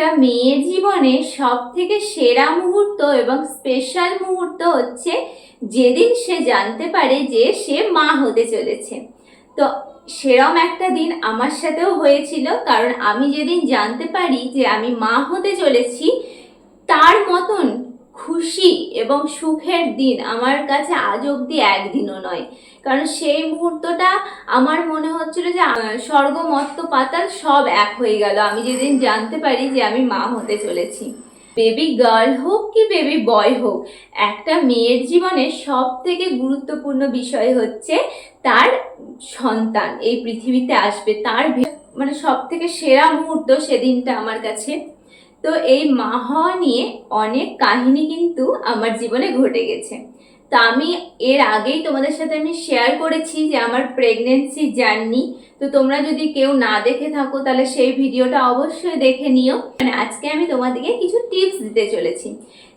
একটা মেয়ে জীবনে সব থেকে সেরা মুহূর্ত এবং স্পেশাল মুহূর্ত হচ্ছে যেদিন সে জানতে পারে যে সে মা হতে চলেছে। তো সেরম একটা দিন আমার সাথেও হয়েছিল, কারণ আমি যেদিন জানতে পারি যে আমি মা হতে চলেছি, তার মতন খুশি এবং সুখের দিন আমার কাছে আজ অবধি একদিনও নয়। কারণ সেই মুহূর্তটা আমার মনে হচ্ছিল যে স্বর্গ, মত্ত, পাতাল সব এক হয়ে গেল। আমি যেদিন জানতে পারি যে আমি মা হতে চলেছি। বেবি গার্ল হোক কি বেবি বয় হোক, একটা মেয়ের জীবনে সব থেকে গুরুত্বপূর্ণ বিষয় হচ্ছে তার সন্তান। এই পৃথিবীতে আসবে, তার মানে সব থেকে সেরা মুহূর্ত সেদিনটা আমার কাছে তো এই মা হওয়া নিয়ে অনেক কাহিনী কিন্তু আমার জীবনে ঘটে গেছে। তো আমি এর আগেই তোমাদের সাথে আমি শেয়ার করেছি যে আমার প্রেগনেন্সি জার্নি তো তোমরা যদি কেউ না দেখে থাকো, তাহলে সেই ভিডিওটা অবশ্যই দেখে নিও। মানে আজকে আমি তোমাদেরকে কিছু টিপস দিতে চলেছি।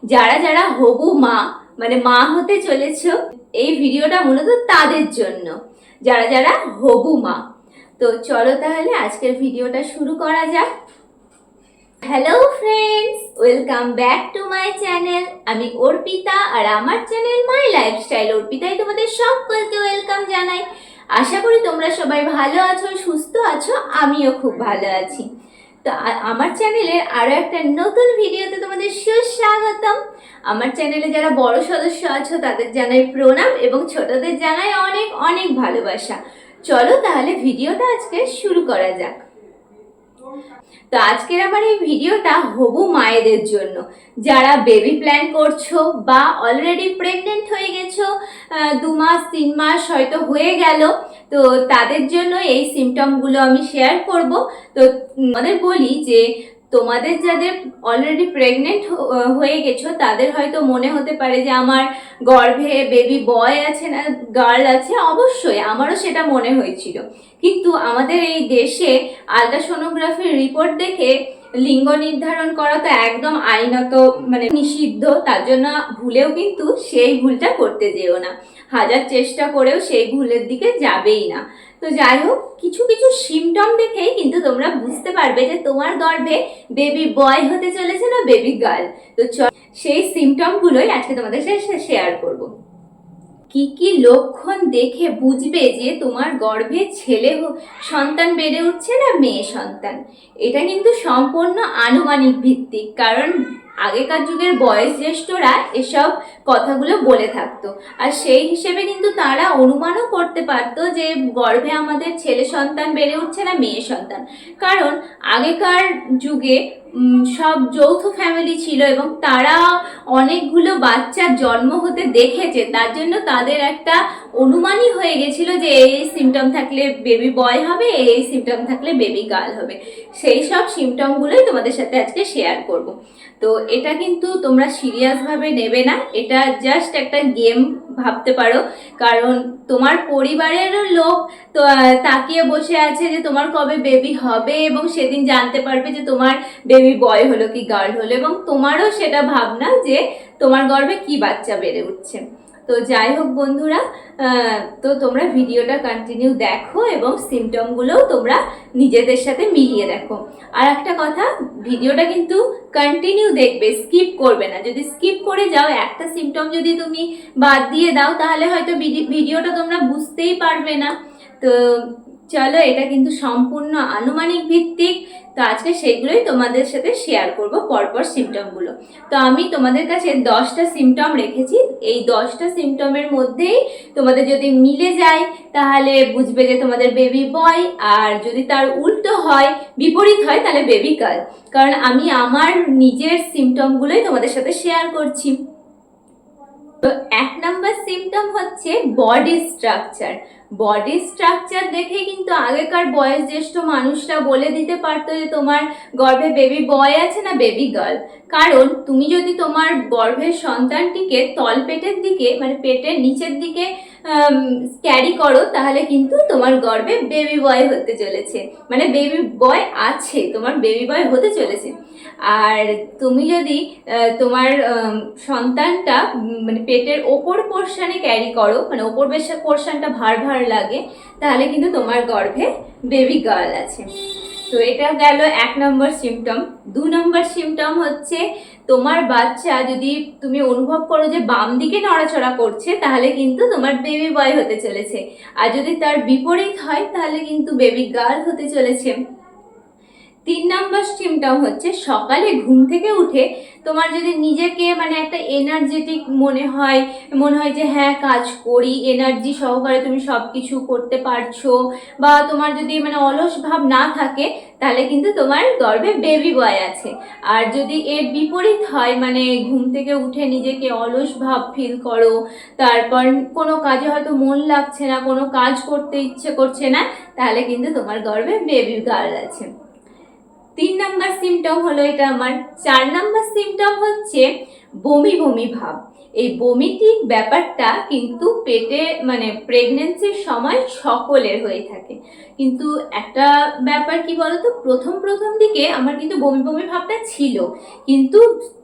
যারা যারা হবু মা মানে মা হতে চলেছ, এই ভিডিওটা মূলত তাদের জন্য। যারা যারা হবু মা। তো চলো তাহলে আজকের ভিডিওটা শুরু করা যাক। Hello friends welcome back to my channel আমি অর্পিতা আর আমার চ্যানেল মাই লাইফস্টাইল অর্পিতাই তোমাদের সকলকে ওয়েলকাম জানাই। আশা করি তোমরা সবাই ভালো আছো, সুস্থ আছো, আমিও খুব ভালো আছি। তো আমার চ্যানেলের আরও একটা নতুন ভিডিওতে তোমাদের সুস্বাগতম। আমার চ্যানেলে যারা বড় সদস্য আছো, তাদের জানাই প্রণাম এবং ছোটদের জানাই অনেক অনেক ভালোবাসা। চলো তাহলে ভিডিওটা আজকে শুরু করা যাক। তো আজকের আমার এই ভিডিওটা হবু মায়েদের জন্য। যারা বেবি প্ল্যান করছ বা অলরেডি প্রেগনেন্ট হয়ে গেছো দু মাস, তিন মাস হয়তো হয়ে গেল, তো তাদের জন্য এই সিমটমগুলো আমি শেয়ার করব। তো আমাদের বলি যে তোমাদের যাদের অলরেডি প্রেগনেন্ট হয়ে গেছো, তাদের হয়তো মনে হতে পারে যে আমার গর্ভে বেবি বয় আছে না গার্ল আছে, অবশ্যই আমারও সেটা মনে হয়েছিল। কিন্তু আমাদের এই দেশে আলট্রাসোনোগ্রাফির রিপোর্ট দেখে লিঙ্গ নির্ধারণ করা তো একদম আইনত মানে নিষিদ্ধ, তার জন্য ভুলেও কিন্তু সেই ভুলটা করতে যেও না। হাজার চেষ্টা করেও সেই ভুলের দিকে যাবেই না। তো যাই হোক, কিছু কিছু সিমটম দেখেই কিন্তু তোমরা বুঝতে পারবে যে তোমার গর্ভে বেবি বয় হতে চলেছে না বেবি গার্ল তো সেই সিমটমগুলোই আজকে তোমাদের সাথে শেয়ার করব। কি কি লক্ষণ দেখে বুঝবে যে তোমার গর্ভে ছেলে সন্তান বেড়ে উঠছে না মেয়ে সন্তান? এটা কিন্তু সম্পূর্ণ আনুমানিক ভিত্তিক কারণ আগেকার যুগের বয়স জ্যেষ্ঠরা এসব কথাগুলো বলে থাকতো। আর সেই হিসেবে কিন্তু তারা অনুমানও করতে পারতো যে গর্ভে আমাদের ছেলে সন্তান বেড়ে উঠছে না মেয়ে সন্তান। কারণ আগেকার যুগে সব যৌথ ফ্যামিলি ছিল এবং তারা অনেকগুলো বাচ্চার জন্ম হতে দেখেছে। তার জন্য তাদের একটা অনুমানই হয়ে গেছিল যে এই সিমটম থাকলে বেবি বয় হবে, এই সিমটম থাকলে বেবি গার্ল হবে। সেই সব সিমটমগুলোই তোমাদের সাথে আজকে শেয়ার করব। তো এটা কিন্তু তোমরা সিরিয়াসভাবে নেবে না। এটা জাস্ট একটা গেম ভাবতে পারো। কারণ তোমার পরিবারের লোক তো তাকিয়ে বসে আছে যে তোমার কবে বেবি হবে এবং সেদিন জানতে পারবে যে তোমার বেবি বয় হলো কি গার্ল হলো এবং তোমারও সেটা ভাবনা যে তোমার গর্ভে কি বাচ্চা বেড়ে উঠছে। তো যাই হোক বন্ধুরা তো তোমরা ভিডিওটা কন্টিনিউ দেখো এবং সিমটমগুলোও তোমরা নিজেদের সাথে মিলিয়ে দেখো। আর একটা কথা, ভিডিওটা কিন্তু কন্টিনিউ দেখবে স্কিপ করবে না। যদি স্কিপ করে যাও, একটা সিমটম যদি তুমি বাদ দিয়ে দাও, তাহলে হয়তো ভিডি- ভিডিওটা তোমরা বুঝতেই পারবে না। তো চলো, এটা কিন্তু সম্পূর্ণ আনুমানিক ভিত্তিক। তো আজকে সেগুলোই তোমাদের সাথে শেয়ার করব পরপর সিমটমগুলো তো আমি তোমাদের কাছে দশটা সিমটম রেখেছি। এই দশটা সিমটমের মধ্যেই তোমাদের যদি মিলে যায়, তাহলে বুঝবে যে তোমাদের বেবি বয় আর যদি তার উল্টো হয়, বিপরীত হয়, তাহলে বেবি গার্ল কারণ আমি আমার নিজের সিমটমগুলোই তোমাদের সাথে শেয়ার করছি। তো এক নাম্বার সিমটম হচ্ছে বডি স্ট্রাকচার বডি স্ট্রাকচার দেখে কিন্তু আগেকার বয়স জ্যেষ্ঠ মানুষরা বলে দিতে পারতো যে তোমার গর্ভে বেবি বয় আছে না বেবি গার্ল কারণ তুমি যদি তোমার গর্ভের সন্তানটিকে তলপেটের দিকে মানে পেটের নিচের দিকে ক্যারি করো, তাহলে কিন্তু তোমার গর্ভে বেবি বয় হতে চলেছে। মানে বেবি বয় আছে, তোমার বেবি বয় হতে চলেছে। আর তুমি যদি তোমার সন্তানটা মানে পেটের ওপর পোর্শানে ক্যারি করো মানে ওপর পোর্শনটা ভার ভার লাগে, তাহলে কিন্তু তোমার গর্ভে বেবি গার্ল আছে। তো এটা গেল এক নম্বর সিমটম দু নম্বর সিমটম হচ্ছে তোমার বাচ্চা যদি তুমি অনুভব করো যে বাম দিকে নড়াচড়া করছে, তাহলে কিন্তু তোমার বেবি বয় হতে চলেছে। আর যদি তার বিপরীত হয়, তাহলে কিন্তু বেবি গার্ল হতে চলেছে। তিন নম্বর সিমটম হচ্ছে সকালে ঘুম থেকে উঠে তোমার যদি নিজেকে মানে একটা এনার্জেটিক মনে হয় মনে হয় যে হ্যাঁ কাজ করি এনার্জি সহকারে তুমি সব কিছু করতে পারছ বা তোমার যদি মানে অলস ভাব না থাকে, তাহলে কিন্তু তোমার গর্ভে বেবি বয় আছে। আর যদি এর বিপরীত হয় মানে ঘুম থেকে উঠে নিজেকে অলস ভাব ফিল করো, তারপর কোনো কাজে হয়তো মন লাগছে না, কোনো কাজ করতে ইচ্ছে করছে না, তাহলে কিন্তু তোমার গর্ভে বেবি গার্ল আছে। তিন নাম্বার সিমটম হলো এটা আমার। চার নাম্বার সিমটম হচ্ছে বমি বমি ভাব। এই বমিটিক ব্যাপারটা কিন্তু পেটে মানে প্রেগনেন্সির সময় সকলের হয়ে থাকে। কিন্তু একটা ব্যাপার কি বলতো? প্রথম প্রথম দিকে আমার কিন্তু বমি বমি ভাবটা ছিল। কিন্তু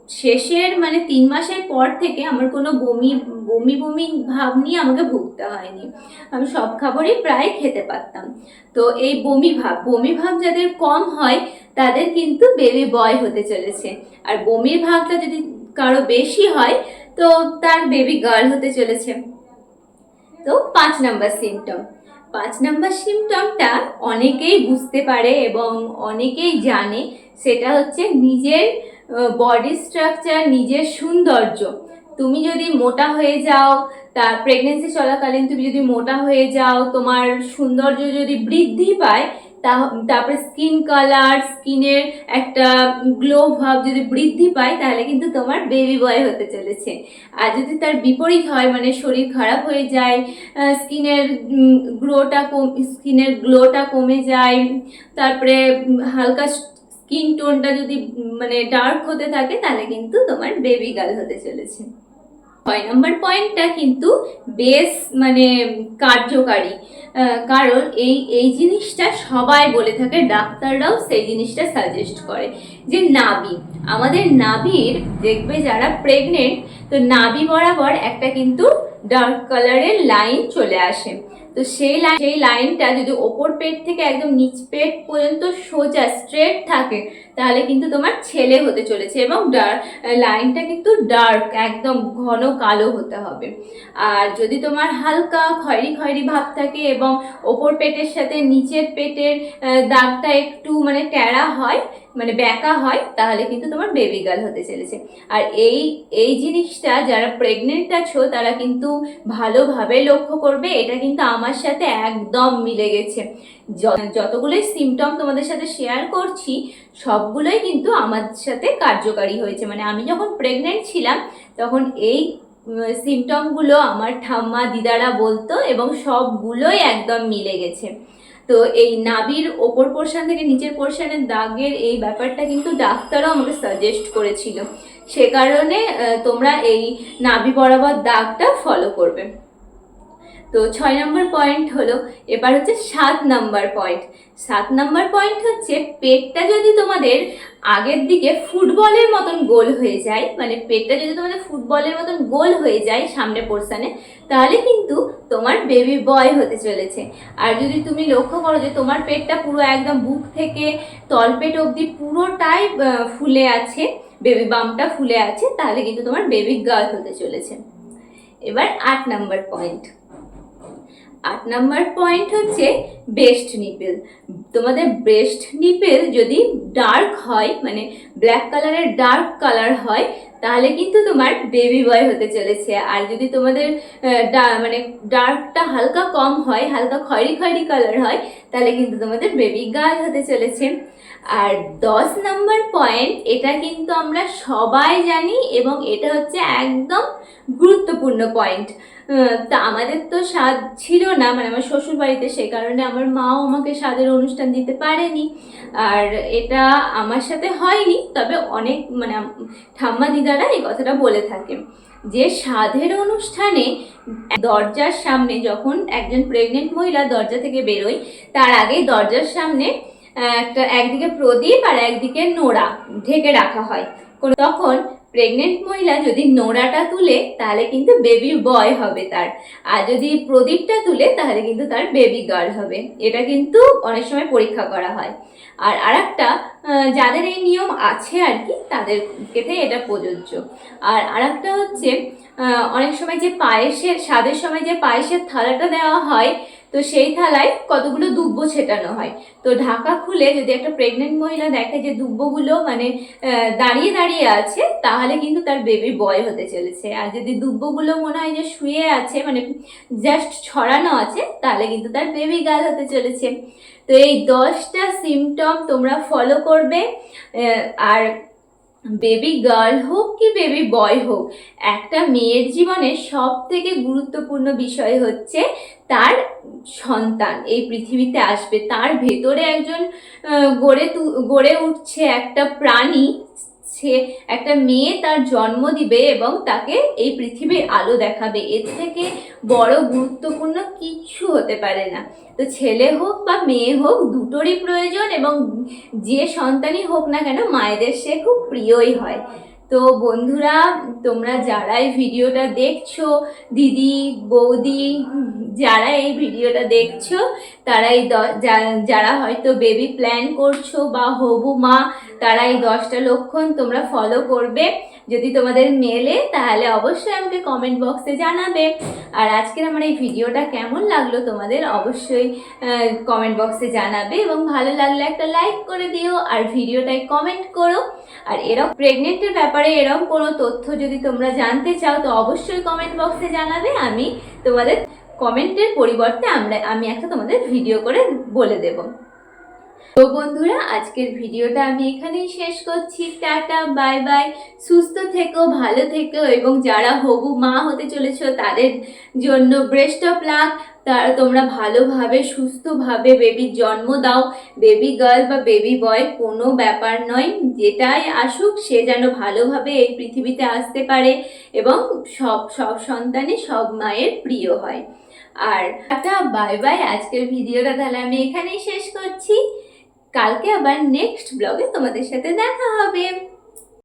শেষের মানে তিন মাসের পর থেকে আমার কোনো বমি বমি বমি ভাব নিয়ে আমাকে ভুগতে হয়নি। আমি সব খাবারই প্রায় খেতে পারতাম। তো এই বমি ভাব বমি ভাব যাদের কম হয় তাদের কিন্তু বেবি বয় হতে চলেছে। আর বমির ভাবটা যদি কারও বেশি হয়, তো তার বেবি গার্ল হতে চলেছে। তো পাঁচ নাম্বার সিমটম পাঁচ নাম্বার সিমটমটা অনেকেই বুঝতে পারে এবং অনেকেই জানে, সেটা হচ্ছে নিজের বডি স্ট্রাকচার নিজের সৌন্দর্য। তুমি যদি মোটা হয়ে যাও, তার প্রেগনেন্সি চলাকালীন তুমি যদি মোটা হয়ে যাও, তোমার সৌন্দর্য যদি বৃদ্ধি পায় তারপরে স্কিন কালার স্কিনের একটা গ্লো ভাব যদি বৃদ্ধি পায়, তাহলে কিন্তু তোমার বেবি বয় হতে চলেছে। আর যদি তার বিপরীত হয় মানে শরীর খারাপ হয়ে যায় স্কিনের গ্লোটা কম স্কিনের গ্লোটা কমে যায়, তারপরে হালকা স্কিন টোনটা যদি মানে ডার্ক হতে থাকে, তাহলে কিন্তু তোমার বেবি গার্ল হতে চলেছে। ছয় নম্বর পয়েন্টটা কিন্তু বেশ মানে কার্যকারী। কারণ এই এই জিনিসটা সবাই বলে থাকে, ডাক্তাররাও সেই জিনিসটা সাজেস্ট করে। যে নাবি আমাদের নাবির দেখবে যারা প্রেগনেন্ট তো নাবি বরাবর একটা কিন্তু ডার্ক কালারের লাইন চলে আসে। তো সেই লাইন সেই লাইনটা যদি ওপর পেট থেকে একদম নিচ পেট পর্যন্ত সোজা স্ট্রেট থাকে, তাহলে কিন্তু তোমার ছেলে হতে চলেছে এবং ডার্ক লাইনটা কিন্তু ডার্ক একদম ঘন কালো হতে হবে। আর যদি তোমার হালকা খয়েরি খয়েরি ভাব থাকে এবং ওপর পেটের সাথে নিচের পেটের দাগটা একটু মানে ট্যাড়া হয় মানে ব্যাকা হয়, তাহলে কিন্তু তোমার বেবি গার্ল হতে চলেছে। আর এই এই জিনিসটা যারা প্রেগনেন্ট আছো, তারা কিন্তু ভালোভাবে লক্ষ্য করবে, এটা কিন্তু আমার সাথে একদম মিলে গেছে। যতগুলোই সিমটম তোমাদের সাথে শেয়ার করছি, সবগুলোই কিন্তু আমার সাথে কার্যকারী হয়েছে। মানে আমি যখন প্রেগনেন্ট ছিলাম, তখন এই সিমটমগুলো আমার ঠাম্মা, দিদারা বলতো এবং সবগুলোই একদম মিলে গেছে। তো এই নাবির ওপর পোর্শন থেকে নিচের পোর্শনের দাগের এই ব্যাপারটা কিন্তু ডাক্তারও আমাকে সাজেস্ট করেছিল। সে কারণে তোমরা এই নাভি বরাবর দাগটা ফলো করবে। তো ছয় নম্বর পয়েন্ট হলো, এবার হচ্ছে সাত নম্বর পয়েন্ট সাত নম্বর পয়েন্ট হচ্ছে পেটটা যদি তোমাদের আগের দিকে ফুটবলের মতন গোল হয়ে যায় মানে পেটটা যদি তোমাদের ফুটবলের মতন গোল হয়ে যায় সামনে পোর্শনে তাহলে কিন্তু তোমার বেবি বয় হতে চলেছে। আর যদি তুমি লক্ষ্য করো যে তোমার পেটটা পুরো একদম বুক থেকে তলপেট অবধি পুরোটাই ফুলে আছে বেবি বামটা ফুলে আছে, তাহলে কিন্তু তোমার বেবি গার্ল হতে চলেছে। এবার আট নাম্বার পয়েন্ট আট নাম্বার পয়েন্ট হচ্ছে ব্রেস্ট নিপেল তোমাদের ব্রেস্ট নিপেল যদি ডার্ক হয় মানে ব্ল্যাক কালারের ডার্ক কালার হয়, তাহলে কিন্তু তোমার বেবি বয় হতে চলেছে। আর যদি তোমাদের মানে ডার্কটা হালকা কম হয়, হালকা খয়রি খয়রি কালার হয়, তাহলে কিন্তু তোমাদের বেবি গার্ল হতে চলেছে। আর দশ নাম্বার পয়েন্ট এটা কিন্তু আমরা সবাই জানি এবং এটা হচ্ছে একদম গুরুত্বপূর্ণ পয়েন্ট তা আমাদের তো স্বাদ ছিল না মানে আমার শ্বশুর বাড়িতে সে কারণে আমার মাও আমাকে স্বাদের অনুষ্ঠান দিতে পারেনি। আর এটা আমার সাথে হয়নি, তবে অনেক মানে ঠাম্মা দিদারা এই কথাটা বলে থাকে যে স্বাদের অনুষ্ঠানে দরজার সামনে যখন একজন প্রেগনেন্ট মহিলা দরজা থেকে বেরোয়, তার আগে দরজার সামনে একটা একদিকে প্রদীপ আর একদিকে নোড়া ঢেকে রাখা হয়। তখন প্রেগনেন্ট মহিলা যদি নোড়াটা তুলে, তাহলে কিন্তু বেবি বয় হবে তার। আর যদি প্রদীপটা তুলে, তাহলে কিন্তু তার বেবি গার্ল হবে। এটা কিন্তু অনেক সময় পরীক্ষা করা হয়। আর আরেকটা যাদের এই নিয়ম আছে আর কি, তাদের ক্ষেত্রে এটা প্রযোজ্য। আর আরেকটা হচ্ছে অনেক সময় যে পায়েসের, স্বাদের সময় যে পায়েসের থালাটা দেওয়া হয় তো সেই থালায় কতগুলো দুব্ব ছেটানো হয়। তো ঢাকা খুলে যদি একটা প্রেগনেন্ট মহিলা দেখে যে দুব্বগুলো মানে দাঁড়িয়ে দাঁড়িয়ে আছে, তাহলে কিন্তু তার বেবি বয় হতে চলেছে। আর যদি দুব্বগুলো মনে হয় যে শুয়ে আছে মানে জাস্ট ছড়ানো আছে, তাহলে কিন্তু তার বেবি গাল হতে চলেছে। তো এই দশটা সিমটম তোমরা ফলো করবে আর বেবি গার্ল হোক কি বেবি বয় হোক, একটা মেয়ের জীবনে সব থেকে গুরুত্বপূর্ণ বিষয় হচ্ছে তার সন্তান। এই পৃথিবীতে আসবে, তার ভেতরে একজন গড়ে গড়ে উঠছে একটা প্রাণী সে একটা মেয়ে তার জন্ম দিবে এবং তাকে এই পৃথিবীর আলো দেখাবে। এর থেকে বড় গুরুত্বপূর্ণ কিছু হতে পারে না। তো ছেলে হোক বা মেয়ে হোক, দুটোরই প্রয়োজন এবং যে সন্তানই হোক না কেন, মায়েদের সে খুব প্রিয়ই হয়। তো বন্ধুরা, তোমরা যারা এই ভিডিওটা দেখছ, দিদি, বৌদি যারা এই ভিডিওটা দেখছ, তারা এই যারা হয়তো বেবি প্ল্যান করছ বা হবু মা, তারা এই দশটা লক্ষণ তোমরা ফলো করবে। যদি তোমাদের মেলে, তাহলে অবশ্যই আমাকে কমেন্ট বক্সে জানাবে। আর আজকের আমার এই ভিডিওটা কেমন লাগল, তোমাদের অবশ্যই কমেন্ট বক্সে জানাবে। এবং ভালো লাগলে একটা লাইক করে দিও, আর ভিডিওটায় কমেন্ট করো। আর এরকম প্রেগনেন্টের ব্যাপারে এরকম কোনো তথ্য যদি তোমরা জানতে চাও, তো অবশ্যই কমেন্ট বক্সে জানাবে। আমি তোমাদের কমেন্টের পরিবর্তে আমরা, আমি একটা তোমাদের ভিডিও করে বলে দেব। তো বন্ধুরা, আজকের ভিডিওটা আমি এখানেই শেষ করছি। Tata, bye bye. সুস্থ থেকো, ভালো থেকো এবং যারা হবু মা হতে চলেছ, তাদের জন্য ব্রেস্ট অফ লাক তারা তোমরা ভালোভাবে, সুস্থভাবে বেবির জন্ম দাও। বেবি গার্ল বা বেবি বয় কোনো ব্যাপার নয়। যেটাই আসুক, সে যেন ভালোভাবে এই পৃথিবীতে আসতে পারে এবং সব সব সন্তানই সব মায়ের প্রিয় হয়। আর টাটা, বাই বাই। আজকের ভিডিওটা তাহলে আমি এখানেই শেষ করছি। কালকে আবার নেক্সট ব্লগে তোমাদের সাথে দেখা হবে।